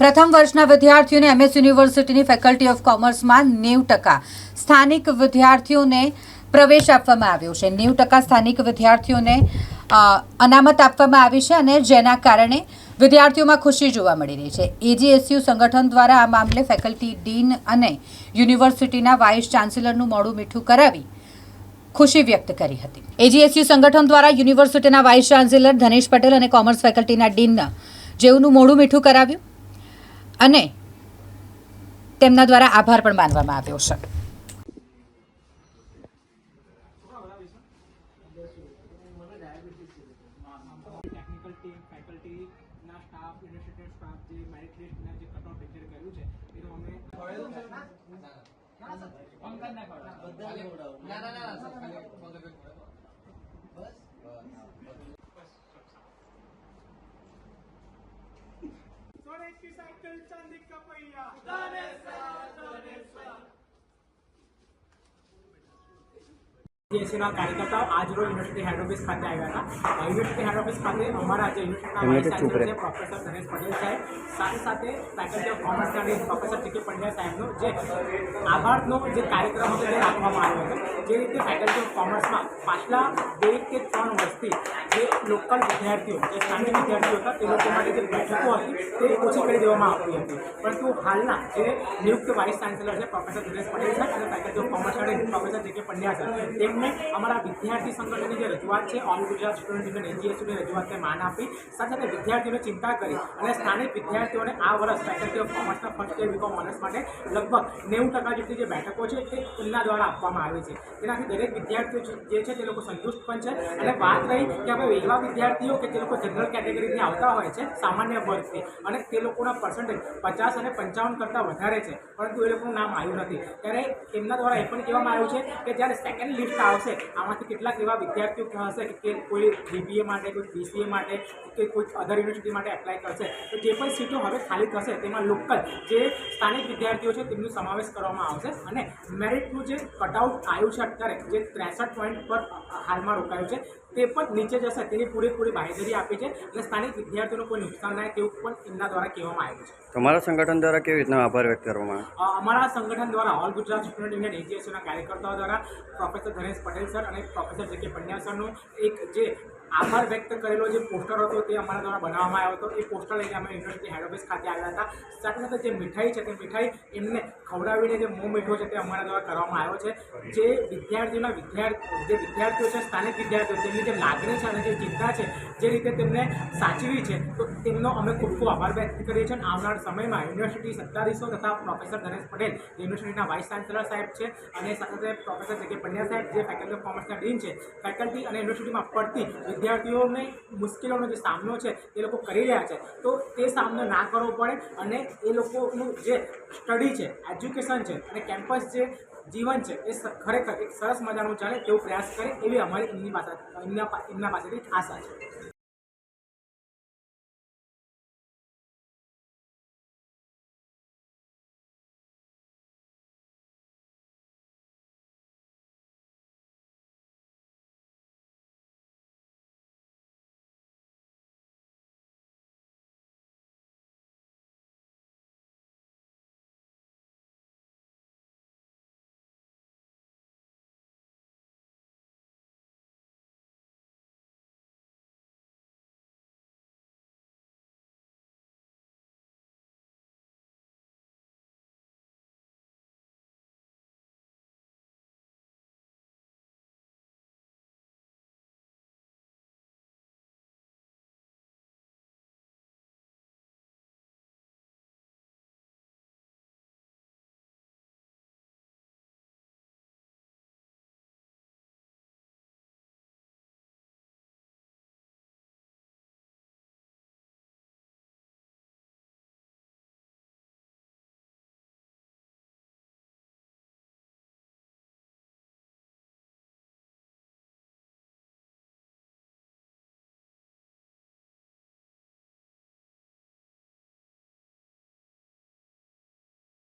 પ્રથમ વર્ષના વિદ્યાર્થીઓને એમએસ યુનિવર્સિટીની ફેકલ્ટી ઓફ કોમર્સમાં નેવું ટકા સ્થાનિક વિદ્યાર્થીઓને પ્રવેશ આપવામાં આવ્યો છે. નેવું ટકા સ્થાનિક વિદ્યાર્થીઓને અનામત આપવામાં આવી છે અને જેના કારણે વિદ્યાર્થીઓમાં ખુશી જોવા મળી રહી છે. એજીએસયુ સંગઠન દ્વારા આ મામલે ફેકલ્ટી ડીન અને યુનિવર્સિટીના વાઇસ ચાન્સેલરનું મોડું મીઠું કરાવી ખુશી વ્યક્ત કરી હતી. એજીએસયુ સંગઠન દ્વારા યુનિવર્સિટીના વાઇસ ચાન્સેલર ધનેશ પટેલ અને કોમર્સ ફેકલ્ટીના ડીન જેઓનું મોડું મીઠું કરાવ્યું. અને તેમના દ્વારા આભાર પણ માનવામાં આવ્યો છે ના ના ફેકલ્ટીના साइकिल चांदी का पहिया જેસીના કાર્યકર્તાઓ આજ રોજ યુનિવર્સિટી હેડ ઓફિસ ખાતે આવ્યા હતા યુનિવર્સિટી હેડ ઓફિસ ખાતે અમારા જે યુનિવર્સિટીના વાઇસ ચાન્સેલર છે પ્રોફેસર ધનેશ પટેલ સાહેબ સાથે સાથે faculty of કોમર્સના dean professor T K Pandya સાહેબનો જે આભારનો જે કાર્યક્રમ હતો તે રાખવામાં આવ્યો હતો જે રીતે ફેકલ્ટી ઓફ કોમર્સમાં પાછલા બે કે ત્રણ વર્ષથી જે લોકલ વિદ્યાર્થીઓ જે સ્થાનિક વિદ્યાર્થીઓ હતા તે લોકો માટે જે બેઠકો હતી તે ઓછી કરી દેવામાં આવતી હતી પરંતુ હાલના જે નિયુક્ત વાઇસ ચાન્સેલર છે પ્રોફેસર દિનેશ પટેલ સાહેબ અને faculty of કોમર્સના dean professor J K Pandya સાહેબ તેમને અમારા વિદ્યાર્થી સંગઠનની જે રજૂઆત છે ઓલ ગુજરાત સ્ટુડન્ટ યુનિયન એનજીએસયુની રજૂઆતને માન આપી. સાથે સાથે વિદ્યાર્થીઓને ચિંતા કરી અને સ્થાનિક વિદ્યાર્થીઓને આ વર્ષ faculty of કોમર્સના first year B Com honours માટે લગભગ નેવું ટકા જેટલી જે બેઠકો છે તે તેમના દ્વારા આપવામાં આવી છે. તેનાથી દરેક વિદ્યાર્થીઓ જે છે તે લોકો સંતુષ્ટ પણ છે. અને વાત રહી કે હવે એવા વિદ્યાર્થીઓ કે જે લોકો જનરલ કેટેગરીથી આવતા હોય છે, સામાન્ય વર્ગથી, અને તે લોકોના પર્સન્ટેજ પચાસ અને પંચાવન કરતાં વધારે છે. પરંતુ એ લોકોનું નામ આવ્યું નથી. ત્યારે તેમના દ્વારા એ પણ કહેવામાં આવ્યું છે કે જ્યારે સેકન્ડ લિસ્ટ આવશે. આમાંથી કેટલાક એવા વિદ્યાર્થીઓ હશે કે કોઈ બીબીએ માટે કોઈ બીસીએ માટે કે કોઈ અધર યુનિવર્સિટી માટે એપ્લાય કરશે. તો જે પણ સીટો હવે ખાલી થશે તેમાં લોકલ જે સ્થાનિક વિદ્યાર્થીઓ છે તેમનો સમાવેશ કરવામાં આવશે. અને મેરિટનું જે કટઆઉટ આવ્યું છે અત્યારે જે ત્રેસઠ પોઈન્ટ પર હાલમાં રોકાયું છે તે પણ નીચે જશે. તેની પૂરેપૂરી બાંહેધરી આપી છે. અને સ્થાનિક વિદ્યાર્થીઓનું કોઈ નુકસાન થાય તેવું પણ એમના દ્વારા કહેવામાં આવ્યું છે. તમારા સંગઠન દ્વારા કેવી રીતના આભાર વ્યક્ત કરવામાં અમારા સંગઠન દ્વારા ઓલ ગુજરાત સ્ટુડન્ટ યુનિયન એજીએસના કાર્યકર્તાઓ દ્વારા પ્રોફેસર ધનેશ પટેલ સર અને પ્રોફેસર જે કે પંડ્યા સરનું એક જે આભાર વ્યક્ત કરેલો જે પોસ્ટર હતો તે અમારા દ્વારા બનાવવામાં આવ્યો હતો. એ પોસ્ટર લઈને અમે યુનિવર્સિટી હેડ ઓફિસ ખાતે આવ્યા હતા. સાથે સાથે જે મીઠાઈ છે તે મીઠાઈ એમને ખવડાવીને જે મોં મીઠો છે તે અમારા દ્વારા કરવામાં આવ્યો છે. જે વિદ્યાર્થીઓના વિદ્યાર્થી, જે વિદ્યાર્થીઓ છે, સ્થાનિક વિદ્યાર્થીઓ, તેમની જે લાગણી છે અને જે ચિંતા છે, જે રીતે તેમને સાચવી છે, તો તેમનો અમે ખૂબ ખૂબ આભાર વ્યક્ત કરીએ છીએ. અને આવનાર સમયમાં યુનિવર્સિટી સત્તાધીશો તથા પ્રોફેસર ધનેશ પટેલ યુનિવર્સિટીના વાઇસ ચાન્સેલર સાહેબ છે અને સાથે સાથે પ્રોફેસર જે કે પંડ્યા સાહેબ, જે ફેકલ્ટી ઓફ કોમર્સના ડીન છે ફેકલ્ટી અને યુનિવર્સિટીમાં પડતી વિદ્યાર્થીઓને મુશ્કેલીઓનો જે સામનો છે એ લોકો કરી રહ્યા છે. તો તે સામનો ના કરવો પડે અને એ લોકોનું જે સ્ટડી છે, એજ્યુકેશન છે અને કેમ્પસ જે જીવન છે એ ખરેખર એક સરસ મજાનું ચાલે તેવો પ્રયાસ કરે એવી અમારી એમની પાસે, એમના એમના પાસેથી આશા છે.